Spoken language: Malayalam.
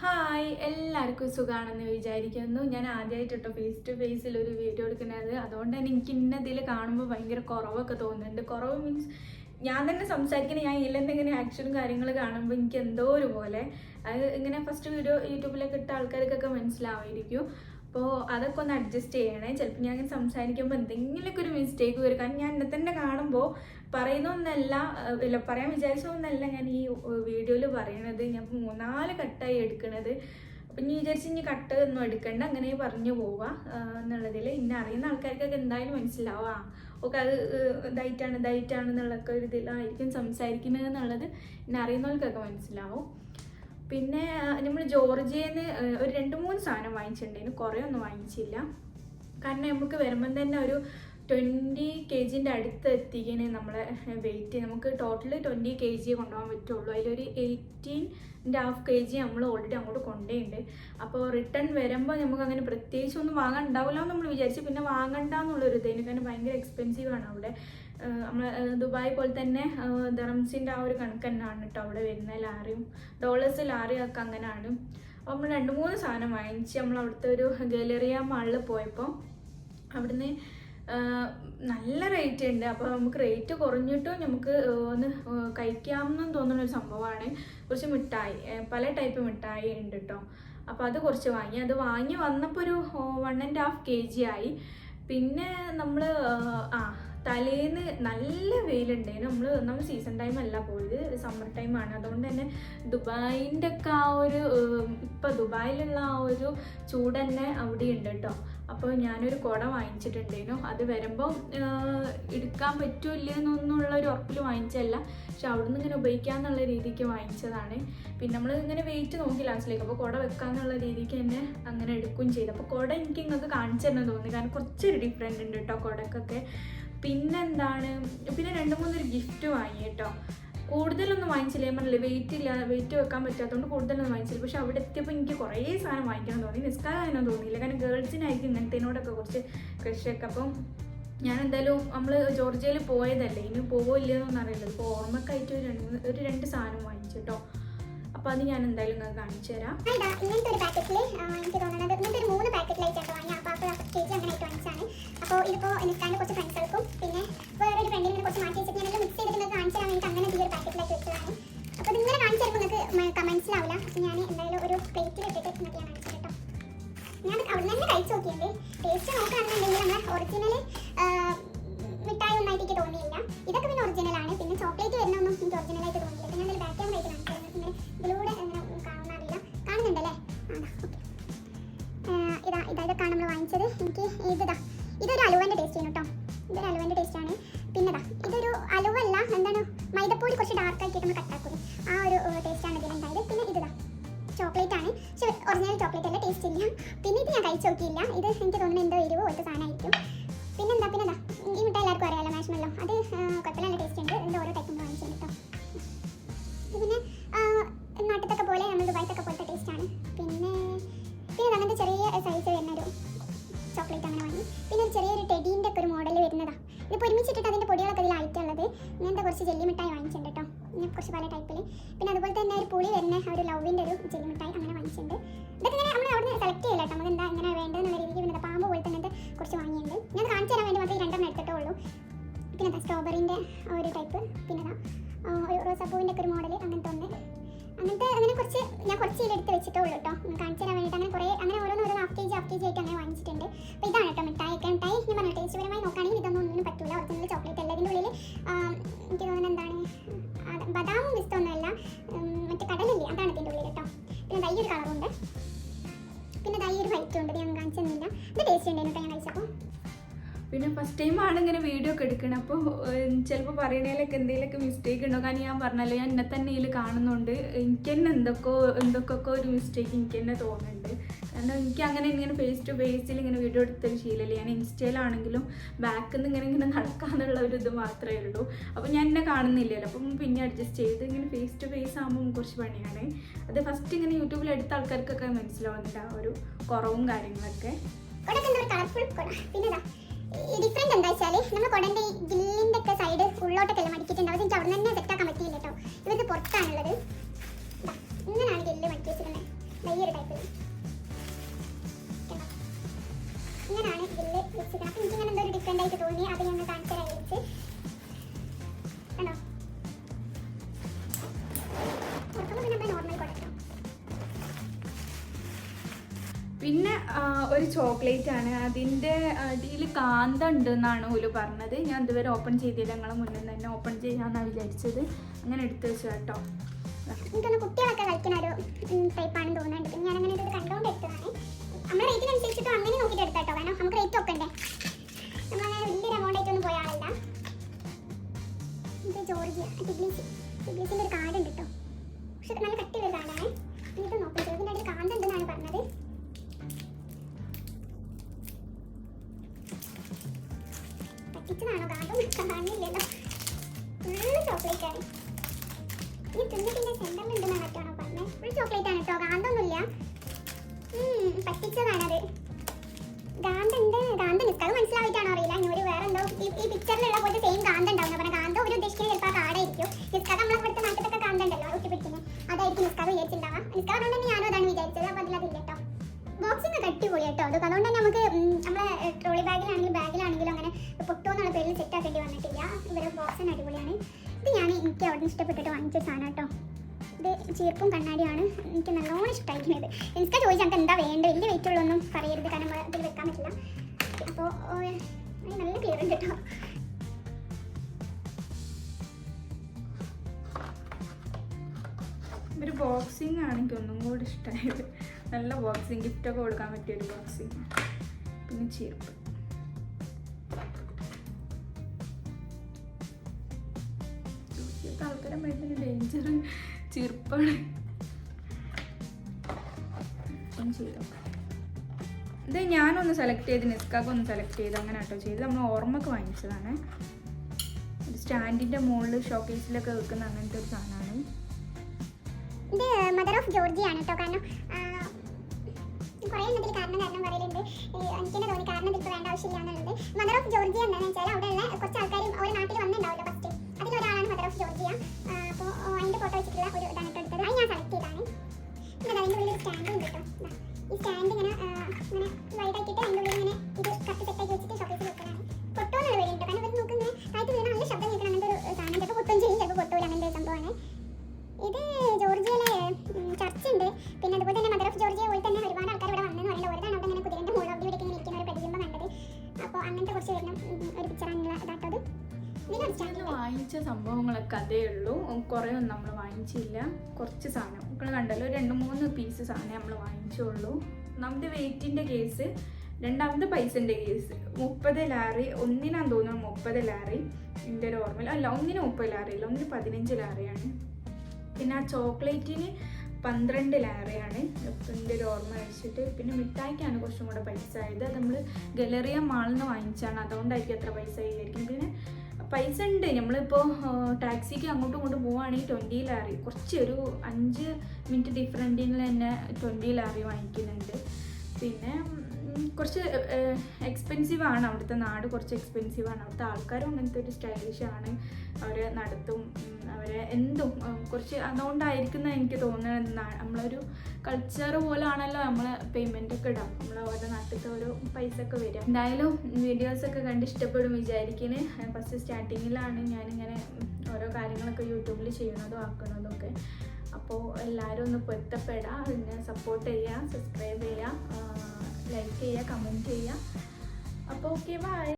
ഹായ് എല്ലാവർക്കും സുഖമാണെന്ന് വിചാരിക്കുന്നു. ഞാൻ ആദ്യമായിട്ട് കേട്ടോ ഫേസ് ടു ഫേസിൽ ഒരു വീഡിയോ എടുക്കുന്നത്. അതുകൊണ്ട് തന്നെ എനിക്ക് ഇന്നതിൽ കാണുമ്പോൾ ഭയങ്കര കുറവൊക്കെ തോന്നുന്നുണ്ട്. കുറവ് മീൻസ് ഞാൻ തന്നെ സംസാരിക്കുന്ന ഞാൻ ഇല്ലെന്നിങ്ങനെ ആക്ഷനും കാര്യങ്ങൾ കാണുമ്പോൾ എനിക്ക് എന്തോ ഒരു പോലെ അത് ഇങ്ങനെ ഫസ്റ്റ് വീഡിയോ യൂട്യൂബിലേക്ക് ഇട്ട ആൾക്കാർക്കൊക്കെ മനസ്സിലാവുമായിരിക്കും അപ്പോൾ അതൊക്കെ ഒന്ന് അഡ്ജസ്റ്റ് ചെയ്യണേ. ചിലപ്പോൾ ഞാൻ ഇങ്ങനെ സംസാരിക്കുമ്പോൾ എന്തെങ്കിലുമൊക്കെ ഒരു മിസ്റ്റേക്ക് വരും. കാരണം ഞാൻ എന്നെ തന്നെ കാണുമ്പോൾ പറയുന്നൊന്നല്ല ഇല്ല പറയാൻ വിചാരിച്ചൊന്നല്ല ഞാൻ ഈ വീഡിയോയിൽ പറയണത്. ഞാൻ മൂന്നാൽ കട്ടായി എടുക്കണത്. അപ്പം ഇനി വിചാരിച്ച് ഇനി കട്ട് ഒന്നും എടുക്കണ്ട. അങ്ങനെ പറഞ്ഞു പോവാ. എന്നുള്ളതിൽ ഇന്നെ അറിയുന്ന ആൾക്കാർക്കൊക്കെ എന്തായാലും മനസ്സിലാവുക ഓക്കെ അത് ഇതായിട്ടാണ് ഇതായിട്ടാണ് എന്നുള്ളൊക്കെ ഒരു ഇതിലായിരിക്കും സംസാരിക്കുന്നത് എന്നുള്ളത് എന്നെ അറിയുന്നവർക്കൊക്കെ മനസ്സിലാവും. പിന്നെ നമ്മൾ ജോർജിയന്ന് ഒരു രണ്ട് മൂന്ന് സാധനം വാങ്ങിച്ചിട്ടുണ്ടായിരുന്നു. കുറേ ഒന്നും വാങ്ങിച്ചില്ല. കാരണം നമുക്ക് വരുമ്പം തന്നെ ഒരു ട്വന്റി കെ ജിന്റെ അടുത്ത് എത്തിക്കണേ നമ്മളെ വെയിറ്റ് നമുക്ക് ടോട്ടൽ ട്വന്റി കെ ജി കൊണ്ടുപോകാൻ പറ്റുള്ളൂ. അതിലൊരു എയ്റ്റീന്റെ ഹാഫ് കെ ജി നമ്മൾ ഓൾറെഡി അങ്ങോട്ട് കൊണ്ടേയുണ്ട് അപ്പോൾ റിട്ടേൺ വരുമ്പോൾ നമുക്ക് അങ്ങനെ പ്രത്യേകിച്ച് ഒന്നും വാങ്ങാൻ ഉണ്ടാവില്ല എന്ന് നമ്മൾ വിചാരിച്ചു പിന്നെ വാങ്ങണ്ട എന്നുള്ളൊരു ഇതേനു കാരണം ഭയങ്കര എക്സ്പെൻസീവ് ആണ് അവിടെ. നമ്മൾ ദുബായ് പോലെ തന്നെ ദറംസിന്റെ ആ ഒരു കണക്ക് തന്നെയാണ് കേട്ടോ അവിടെ വരുന്ന ലാറിയും ഡോളേഴ്സ് ലാറിയൊക്കെ അങ്ങനെയാണ്. അപ്പോൾ നമ്മൾ രണ്ട് മൂന്ന് സാധനം വാങ്ങിച്ച് നമ്മൾ അവിടുത്തെ ഒരു ഗാലറിയ മാളിൽ പോയപ്പോൾ അവിടുന്ന് നല്ല റേറ്റ് ഉണ്ട്. അപ്പോൾ നമുക്ക് റേറ്റ് കുറഞ്ഞിട്ടും നമുക്ക് ഒന്ന് കഴിക്കാമെന്ന് തോന്നുന്ന ഒരു സംഭവമാണ്. കുറച്ച് മിഠായി പല ടൈപ്പ് മിഠായി ഉണ്ട് കേട്ടോ അപ്പോൾ അത് കുറച്ച് വാങ്ങി. അത് വാങ്ങി വന്നപ്പോൾ ഒരു one and half K G ആയി. പിന്നെ നമ്മൾ ആ തലേന്ന് നല്ല വെയിലുണ്ടായിരുന്നു നമ്മൾ നമ്മൾ സീസൺ ടൈം അല്ല പോയത്. സമ്മർ ടൈമാണ് അതുകൊണ്ട് തന്നെ ദുബായിന്റെ ഒക്കെ ആ ഒരു ഇപ്പം ദുബായിലുള്ള ആ ഒരു ചൂട് തന്നെ അവിടെ ഉണ്ട് കേട്ടോ അപ്പോൾ ഞാനൊരു കുട വാങ്ങിച്ചിട്ടുണ്ടായിരുന്നു. അത് വരുമ്പോൾ എടുക്കാൻ പറ്റില്ല എന്നൊന്നുള്ള ഒരു ഉറപ്പിൽ വാങ്ങിച്ചതല്ല. പക്ഷെ അവിടുന്ന് ഇങ്ങനെ ഉപയോഗിക്കാന്നുള്ള രീതിക്ക് വാങ്ങിച്ചതാണ്. പിന്നെ നമ്മൾ ഇങ്ങനെ വെയിറ്റ് നോക്കി ലാസ്റ്റിലേക്ക് അപ്പോൾ കുട വെക്കാന്നുള്ള രീതിക്ക് തന്നെ അങ്ങനെ എടുക്കുകയും ചെയ്തു. അപ്പോൾ കുട എനിക്ക് നിങ്ങൾക്ക് കാണിച്ചു തന്നെ തോന്നി കാരണം കുറച്ചൊരു ഡിഫറെന്റ് ഉണ്ട് കേട്ടോ കുടക്കൊക്കെ. പിന്നെന്താണ്? പിന്നെ രണ്ട് മൂന്നൊരു ഗിഫ്റ്റ് വാങ്ങി കേട്ടോ കൂടുതലൊന്നും വാങ്ങിച്ചില്ല. പറഞ്ഞില്ലേ വെയിറ്റ് ഇല്ല വെയിറ്റ് വെക്കാൻ പറ്റാത്തതുകൊണ്ട് കൂടുതലൊന്നും വാങ്ങിച്ചില്ല. പക്ഷെ അവിടെ എത്തിയപ്പോൾ എനിക്ക് കുറേ സാധനം വാങ്ങിക്കണം തോന്നി. നിസ്കാരം തോന്നിയില്ല. കാരണം ഗേൾസിനായിരിക്കും ഇങ്ങനത്തേനോടൊക്കെ കുറച്ച് ക്രഷൊക്കെ അപ്പം ഞാൻ എന്തായാലും നമ്മൾ ജോർജിയയിൽ പോയതല്ലേ. ഇനി പോവോ ഇല്ലയെന്നൊന്നും അറിയില്ല. ഇപ്പോൾ ഓർമ്മക്കായിട്ട് ഒരു രണ്ട് ഒരു രണ്ട് സാധനം വാങ്ങിച്ചു കേട്ടോ. അപ്പോൾ അത് ഞാൻ എന്തായാലും നിങ്ങൾക്ക് കാണിച്ചു തരാം. ഇങ്ങനത്തെ ഒരു പാക്കറ്റിൽ എനിക്ക് തോന്നുന്നത് ഇങ്ങനത്തെ ഒരു മൂന്ന് പാക്കറ്റിലായിട്ടാണ് വാങ്ങി അപ്പോൾ അപ്പോൾ ചേച്ചി അങ്ങനെ ആയിട്ട് വാങ്ങിച്ചാണ് അപ്പോൾ ഇതിപ്പോൾ നിൽക്കാണ്ട് കുറച്ച് ഫ്രണ്ട്സുകൾക്കും ടേസ്റ്റ് ഇതൊരു അലുവല്ല എന്താണ് മൈദപ്പൊടി കുറച്ച് ഡാർക്ക് ആക്കിയിട്ട് നമ്മൾ കട്ടാക്കും ആ ഒരു ടേസ്റ്റ് ആണ് ഇതിലുണ്ടായത് പിന്നെ ഇതാ ചോക്ലേറ്റ് ആണ്. പക്ഷെ ഒറിജിനൽ ചോക്ലേറ്റ് അല്ല ടേസ്റ്റ് ഇല്ല. പിന്നെ ഇത് ഞാൻ കഴിച്ചു നോക്കിയില്ല. ഇത് എനിക്ക് തോന്നുന്നു എന്തോ എരിവ് പോലത്തെ സാധനമായിരിക്കും ടൈപ്പിൽ പിന്നെ അതുപോലെ തന്നെ ഒരു പുളി വരുന്ന ഒരു ലവിന്റെ ഒരു ജെല്ലി മിഠായി അങ്ങനെ വാങ്ങിച്ചിട്ടുണ്ട്. ഇതൊക്കെ ഇങ്ങനെ നമ്മൾ അവിടെ സെലക്ട് ചെയ്യില്ല കേട്ടോ നമുക്ക് എന്താ ഇങ്ങനെ വേണ്ടതെന്നുള്ള രീതിക്ക് പിന്നെ പാമ്പ് പോലെ തന്നെ കുറച്ച് വാങ്ങിയിട്ടുണ്ട്. ഞാൻ കാണിച്ചു തരാൻ വേണ്ടി മാത്രമേ രണ്ടെണ്ണം എടുത്തിട്ടേ ഉള്ളൂ. പിന്നെ എന്താ സ്ട്രോബെറിന്റെ ഒരു ടൈപ്പ് പിന്നെ ഒരു റോസാപ്പൂവിന്റെ ഒക്കെ ഒരു മോഡൽ അങ്ങനത്തെ ഒന്ന്. അങ്ങനത്തെ അങ്ങനെ കുറച്ച് ഞാൻ കുറച്ച് ഇതിൽ എടുത്ത് വെച്ചിട്ടേ ഉള്ളൂ കേട്ടോ കാണിച്ചു തരാൻ വേണ്ടിയിട്ട് അങ്ങനെ കുറേ അങ്ങനെ ഓരോന്ന് ഓരോ half K G half K G ആയിട്ട് അങ്ങനെ വാങ്ങിച്ചിട്ടുണ്ട്. അപ്പോൾ ഇതാണ് കേട്ടോ മിഠായി ഒക്കെ മിഠായി ഞാൻ പറഞ്ഞു ടേസ്റ്റ് പരമായി നോക്കുകയാണെങ്കിൽ ഇതൊന്നും ഒന്നിനും പറ്റില്ല ഒറിജിനൽ പിന്നെ ഫസ്റ്റ് ടൈം ആണ് ഇങ്ങനെ വീഡിയോ ഒക്കെ എടുക്കണം. അപ്പോൾ ചിലപ്പോൾ പറയുന്നതിലൊക്കെ എന്തെങ്കിലുമൊക്കെ മിസ്റ്റേക്ക് ഉണ്ടോ? കാരണം ഞാൻ പറഞ്ഞല്ലോ ഞാൻ എന്നെ തന്നെ ഇതിൽ കാണുന്നുണ്ട്. എനിക്ക് തന്നെ എന്തൊക്കെ എന്തൊക്കെ ഒരു മിസ്റ്റേക്ക് എനിക്ക് തന്നെ തോന്നുന്നുണ്ട്. കാരണം എനിക്ക് അങ്ങനെ ഇങ്ങനെ ഫേസ് ടു ഫേസിൽ ഇങ്ങനെ വീഡിയോ എടുത്തൊരു ശീലമില്ല ഞാൻ ഇൻസ്റ്റയിലാണെങ്കിലും ബാക്കിൽ നിന്ന് ഇങ്ങനെ ഇങ്ങനെ നടക്കാന്നുള്ള ഒരു ഇത് മാത്രമേ ഉള്ളൂ. അപ്പോൾ ഞാൻ എന്നെ കാണുന്നില്ലല്ലോ. അപ്പം പിന്നെ അഡ്ജസ്റ്റ് ചെയ്ത് ഇങ്ങനെ ഫേസ് ടു ഫേസ് ആകുമ്പോൾ കുറച്ച് പണിയാണ്. അത് ഫസ്റ്റ് ഇങ്ങനെ യൂട്യൂബിൽ എടുത്ത ആൾക്കാർക്കൊക്കെ മനസ്സിലാവുന്നുണ്ട് ആ ഒരു കുറവും കാര്യങ്ങളൊക്കെ. കൊടക്ക് എന്താ കളർഫുൾ കൊട. പിന്നെ ഡിഫറെന്റ് ഈ എന്താ വെച്ചാൽ നമ്മൾ കൊടന്റെ ഈ ഗില്ലിന്റെ ഒക്കെ സൈഡ് ഉള്ളോട്ടൊക്കെ എല്ലാം മടിക്കിയിട്ടുണ്ടാവും എനിക്ക് അവിടെ തന്നെ സെറ്റ് ആക്കാൻ പറ്റിയില്ല കേട്ടോ. ഇവർക്ക് പുറത്താണുള്ളത്. ഇങ്ങനെയാണ് ഗില്ല് മടക്കി വെച്ചിരിക്കുന്നത്. ഒരു ടൈപ്പിൽ ഇങ്ങനെയാണ് ഇതിൽ വെച്ചത് അപ്പം എനിക്കിങ്ങനെ എന്തോ ഒരു ഡിഫറെന്റ് ആയിട്ട് തോന്നി. അത് ഞങ്ങൾ ചോക്ലേറ്റ് ആണ്. അതിന്റെ അടിയിൽ കാന്ത ഉണ്ട് എന്നാണ് ഓൽ പറഞ്ഞത്. ഞാൻ ഇതുവരെ ഓപ്പൺ ചെയ്തില്ല. ഞങ്ങളെ മുന്നിൽ തന്നെ ഓപ്പൺ ചെയ്യാമെന്നാണ് വിചാരിച്ചത്. അങ്ങനെ എടുത്തു വെച്ചു കേട്ടോ എനിക്കൊന്ന് കുട്ടികളൊക്കെ കളിക്കുന്ന ഒരു ടൈപ്പാണെന്ന് തോന്നുന്നുണ്ട്. ഞാൻ അങ്ങനെ ഇത് കണ്ടുകൊണ്ട് എടുത്തതാണ്. നമ്മുടെ റേറ്റിനനുസരിച്ചിട്ട് അങ്ങനെ നോക്കിയിട്ട് എടുത്താട്ടോ കാരണം നമുക്ക് റേറ്റ് ഒക്കെ ഉണ്ടേ. നമ്മളങ്ങനെ വലിയൊരു എമൗണ്ട് ആയിട്ടൊന്നും പോയ ആളല്ല. ജോർജിയ ടിഗ്ലീസ് ടിഗ്ലീസിന്റെ ഒരു കാർഡ് ഉണ്ട് കേട്ടോ പക്ഷെ നല്ല കട്ടിയുള്ള ചോക്ലേറ്റ് ആണ്. കേട്ടോ ഗാന്തൊന്നുമില്ല ഉം, പറ്റിച്ചതാണത്. ഗാന്തുണ്ട് ഗാന്ധ നിസ്കാരം മനസ്സിലായിട്ടാണോ അറിയില്ല. ഒരു വേറെ എന്തോ ഈ ഈ പിക്ചറിലുള്ള പോലത്തെ സെയിം ഗാന്ധ ഉണ്ടാവും. പറഞ്ഞ ഗാന്ധ ഒരു ഉദ്ദേശിക്കുന്നത് ചിലപ്പോൾ കാടായിരിക്കും. നിസ്കാരം നമ്മളെ ഇവിടുത്തെ നാട്ടിലൊക്കെ ഗാന്ത് ഉണ്ടല്ലോ ഒട്ടി പിടിക്കുന്നത് അതായിരിക്കും നിസ്കാരം വിചാരിച്ചിട്ടുണ്ടാവാം കൊണ്ട് തന്നെ ഞാനും അതാണ് വിചാരിച്ചത്. അപ്പോൾ അതിലതില്ല കേട്ടോ ബോക്സിങ് കട്ടിപ്പൊളി കേട്ടോ അത് അതുകൊണ്ട് തന്നെ നമുക്ക് നമ്മളെ ട്രോളി ബാഗിലാണെങ്കിലും ബാഗിലാണെങ്കിലും അങ്ങനെ പൊട്ടുമെന്നുള്ള പേരിൽ സെറ്റ് ആക്കേണ്ടി വന്നിട്ടില്ല. ഇവരുടെ ബോക്സിന് അടിപൊളിയാണ്. ഇത് ഞാൻ എനിക്ക് അവിടെ നിന്ന് ഇഷ്ടപ്പെട്ടിട്ട് വാങ്ങിച്ച സാധനം കേട്ടോ ഇത് ചീർപ്പും കണ്ണാടിയാണ് എനിക്ക് നല്ലോണം ഇഷ്ടമായിരിക്കുന്നത് എനിക്ക് ചോദിച്ചാൽ നമുക്ക് എന്താ വേണ്ടത് വലിയ വെയിറ്റ് ഉള്ളൊന്നും പറയരുത് കാരണം അതിൽ വെക്കാൻ പറ്റില്ല. അപ്പോൾ നല്ല ക്ലിയർ ഉണ്ട് കേട്ടോ ഒരു ബോക്സിംഗ് ആണ് എനിക്ക് ഒന്നും കൂടി ഇഷ്ടമായത് നല്ല ബോക്സിംഗ് ഗിഫ്റ്റ് ഒക്കെ കൊടുക്കാൻ പറ്റിയ ഒരു ബോക്സിംഗ് പിന്നെ ചീർപ്പ്. ആൾക്കാരെ ഡേഞ്ചർ ചീർപ്പാണ് ഒന്ന് ഇത് ഞാനൊന്ന് സെലക്ട് ചെയ്ത് നിസ്കാക്ക് ഒന്ന് സെലക്ട് ചെയ്ത് അങ്ങനെ കേട്ടോ ചെയ്ത് നമ്മൾ ഓർമ്മക്ക് വാങ്ങിച്ചതാണ്. ഒരു സ്റ്റാൻഡിന്റെ മുകളിൽ ഷോക്കേസിലൊക്കെ വെക്കുന്ന അങ്ങനത്തെ ഒരു സാധനമാണ്. ഇത് മദർ ഓഫ് ജോർജിയാണ് കേട്ടോ. കാരണം കുറേ എണ്ണത്തിൽ കാരണം കാരണം പറയലുണ്ട്. എനിക്ക് തന്നെ തോന്നി കാരണം ഇതിപ്പോൾ വേണ്ട ആവശ്യമില്ല എന്നുള്ളത്. മദർ ഓഫ് ജോർജിയ എന്താണെന്ന് വെച്ചാൽ അവിടെയുള്ള കുറച്ച് ആൾക്കാർ ഒരു നാട്ടിൽ വന്നിട്ടുണ്ടാവില്ല ഫസ്റ്റ് ഇത് ജോർജിയയിലെ ചർച്ച് ഉണ്ട് പിന്നെ അതുപോലെ തന്നെ മദർ ഓഫ് ജോർജിയ പോയി തന്നെ ഒരുപാട് ആൾക്കാർ ഇവിടെ വന്നെന്ന് പറയുന്നത്. ഓരോ അവിടെ ഇങ്ങനെ കുതിരന്റെ മുകളിൽ അവിടെ ഇവിടെ ഇങ്ങനെ ഇരിക്കുന്ന ഒരു പ്രതിബിംബം കണ്ടത്. അപ്പോൾ അങ്ങനത്തെ കുറച്ച് വരുന്ന ഒരു പിക്ചറാണുള്ള ഇതാട്ടത് വാങ്ങിച്ച സംഭവങ്ങളൊക്കെ അതേ ഉള്ളൂ. കുറേ ഒന്നും നമ്മൾ വാങ്ങിച്ചില്ല കുറച്ച് സാധനം നിങ്ങൾ കണ്ടല്ലോ. രണ്ട് മൂന്ന് പീസ് സാധനം നമ്മൾ വാങ്ങിച്ചുള്ളൂ. നമ്മുടെ വെയിറ്റിന്റെ കേസ് രണ്ടാമത് പൈസന്റെ കേസ് മുപ്പത് ലാറി ഒന്നിനാന്ന് തോന്നുന്നു മുപ്പത് ലാറി. എന്റെ ഒരു ഓർമ്മയിൽ അല്ല ഒന്നിന് മുപ്പത് ലാറി അല്ല ഒന്നിന് പതിനഞ്ച് ലാറിയാണ്. പിന്നെ ആ ചോക്ലേറ്റിന് പന്ത്രണ്ട് ലാറിയാണ് എന്റെ ഒരു ഓർമ്മ വെച്ചിട്ട് പിന്നെ മിഠായിക്കാണ് കുറച്ചും കൂടെ പൈസ. ആയത് അത് നമ്മൾ ഗലറിയ മാളിൽ നിന്ന് വാങ്ങിച്ചാണ് അതുകൊണ്ടായിരിക്കും അത്ര പൈസ ആയിരിക്കും. പിന്നെ പൈസ ഉണ്ട്. നമ്മളിപ്പോൾ ടാക്സിക്ക് അങ്ങോട്ടും ഇങ്ങോട്ടും പോവുകയാണെങ്കിൽ ട്വന്റി ലാറി. കുറച്ച് ഒരു അഞ്ച് മിനിറ്റ് ഡിഫറന്റിൽ തന്നെ ട്വന്റി ലാറി വാങ്ങിക്കുന്നുണ്ട്. പിന്നെ കുറച്ച് ആണ് അവിടുത്തെ നാട് കുറച്ച് എക്സ്പെൻസീവ് ആണ്. അവിടുത്തെ ആൾക്കാരും അങ്ങനത്തെ ഒരു സ്റ്റൈലിഷ് ആണ്. അവരെ നടത്തും അവരെ എന്തും കുറച്ച് അതുകൊണ്ടായിരിക്കുന്ന എനിക്ക് തോന്നുന്നത് നമ്മളൊരു കൾച്ചർ പോലാണല്ലോ നമ്മൾ പേയ്മെന്റ് ഒക്കെ ഇടാം. നമ്മൾ ഓരോ നാട്ടിലത്തെ ഒരു പൈസ ഒക്കെ വരിക എന്തായാലും വീഡിയോസ് ഒക്കെ കണ്ട് ഇഷ്ടപ്പെടും വിചാരിക്കുന്നത് ഫസ്റ്റ് സ്റ്റാർട്ടിങ്ങിലാണ് ഞാനിങ്ങനെ ഓരോ കാര്യങ്ങളൊക്കെ യൂട്യൂബിൽ ചെയ്യണതും ആക്കുന്നതും ഒക്കെ. അപ്പോൾ എല്ലാവരും ഒന്ന് പൊരുത്തപ്പെടാം പിന്നെ സപ്പോർട്ട് ചെയ്യുക സബ്സ്ക്രൈബ് ചെയ്യുക ലൈക്ക് ചെയ്യുക കമന്റ് ചെയ്യുക അപ്പോൾ ഓക്കെ ബൈ